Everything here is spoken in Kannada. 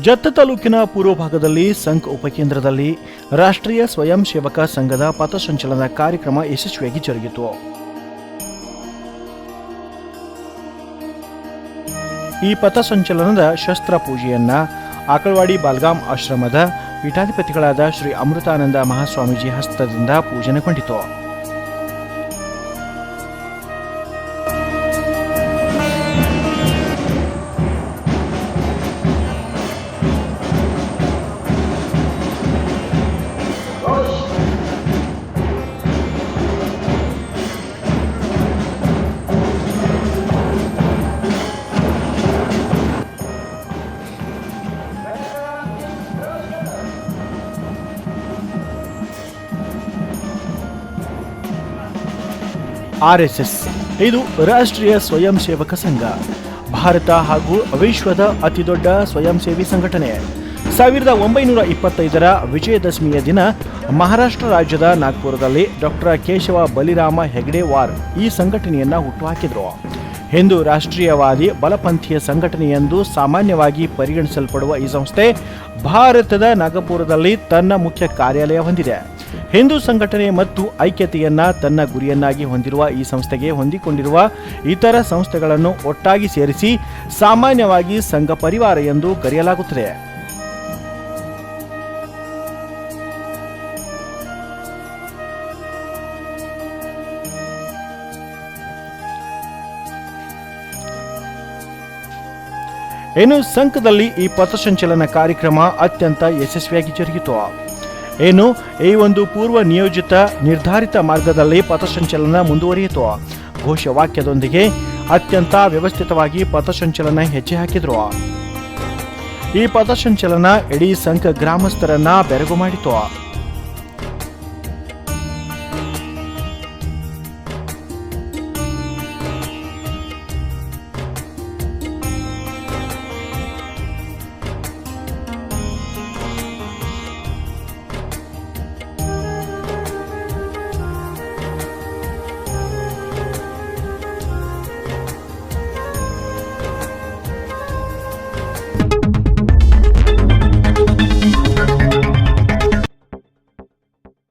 ಜತ್ತ ತಾಲೂಕಿನ ಪೂರ್ವ ಭಾಗದಲ್ಲಿ ಸಂಘ ಉಪಕೇಂದ್ರದಲ್ಲಿ ರಾಷ್ಟ್ರೀಯ ಸ್ವಯಂ ಸೇವಕ ಸಂಘದ ಪಥಸಂಚಲನ ಕಾರ್ಯಕ್ರಮ ಯಶಸ್ವಿಯಾಗಿ ಜರುಗಿತು. ಈ ಪಥಸಂಚಲನದ ಶಸ್ತ್ರ ಪೂಜೆಯನ್ನ ಆಕಳವಾಡಿ ಬಾಲ್ಗಾಮ್ ಆಶ್ರಮದ ಪೀಠಾಧಿಪತಿಗಳಾದ ಶ್ರೀ ಅಮೃತಾನಂದ ಮಹಾಸ್ವಾಮೀಜಿ ಹಸ್ತದಿಂದ ಪೂಜನೆಗೊಂಡಿತು. ಆರ್ಎಸ್ಎಸ್. ಇದು ರಾಷ್ಟ್ರೀಯ ಸ್ವಯಂ ಸೇವಕ ಸಂಘ. ಭಾರತ ಹಾಗೂ ವಿಶ್ವದ ಅತಿದೊಡ್ಡ ಸ್ವಯಂ ಸೇವಿ ಸಂಘಟನೆ. ಸಾವಿರದ ಒಂಬೈನೂರ ಇಪ್ಪತ್ತೈದರ ವಿಜಯದಶಮಿಯ ದಿನ ಮಹಾರಾಷ್ಟ್ರ ರಾಜ್ಯದ ನಾಗ್ಪುರದಲ್ಲಿ ಡಾಕ್ಟರ್ ಕೇಶವ ಬಲಿರಾಮ ಹೆಗ್ಡೆವಾರ್ ಈ ಸಂಘಟನೆಯನ್ನು ಹುಟ್ಟುಹಾಕಿದರು. ಹಿಂದೂ ರಾಷ್ಟ್ರೀಯವಾದಿ ಬಲಪಂಥೀಯ ಸಂಘಟನೆ ಎಂದು ಸಾಮಾನ್ಯವಾಗಿ ಪರಿಗಣಿಸಲ್ಪಡುವ ಈ ಸಂಸ್ಥೆ ಭಾರತದ ನಾಗಪುರದಲ್ಲಿ ತನ್ನ ಮುಖ್ಯ ಕಾರ್ಯಾಲಯ ಹೊಂದಿದೆ. ಹಿಂದೂ ಸಂಘಟನೆ ಮತ್ತು ಐಕ್ಯತೆಯನ್ನ ತನ್ನ ಗುರಿಯನ್ನಾಗಿ ಹೊಂದಿರುವ ಈ ಸಂಸ್ಥೆಗೆ ಹೊಂದಿಕೊಂಡಿರುವ ಇತರ ಸಂಸ್ಥೆಗಳನ್ನು ಒಟ್ಟಾಗಿ ಸೇರಿಸಿ ಸಾಮಾನ್ಯವಾಗಿ ಸಂಘ ಪರಿವಾರ ಎಂದು ಕರೆಯಲಾಗುತ್ತದೆ. ಏನು ಸಂಘದಲ್ಲಿ ಈ ಪಥಸಂಚಲನ ಕಾರ್ಯಕ್ರಮ ಅತ್ಯಂತ ಯಶಸ್ವಿಯಾಗಿ ಜರುಗಿತು. ಏನು? ಈ ಒಂದು ಪೂರ್ವ ನಿಯೋಜಿತ ನಿರ್ಧಾರಿತ ಮಾರ್ಗದಲ್ಲಿ ಪಥಸಂಚಲನ ಮುಂದುವರಿಯಿತು. ಘೋಷವಾಕ್ಯದೊಂದಿಗೆ ಅತ್ಯಂತ ವ್ಯವಸ್ಥಿತವಾಗಿ ಪಥಸಂಚಲನ ಹೆಜ್ಜೆ ಹಾಕಿದ್ರು. ಈ ಪಥಸಂಚಲನ ಇಡೀ ಸಂಘ ಗ್ರಾಮಸ್ಥರನ್ನ ಬೆರಗು ಮಾಡಿತು.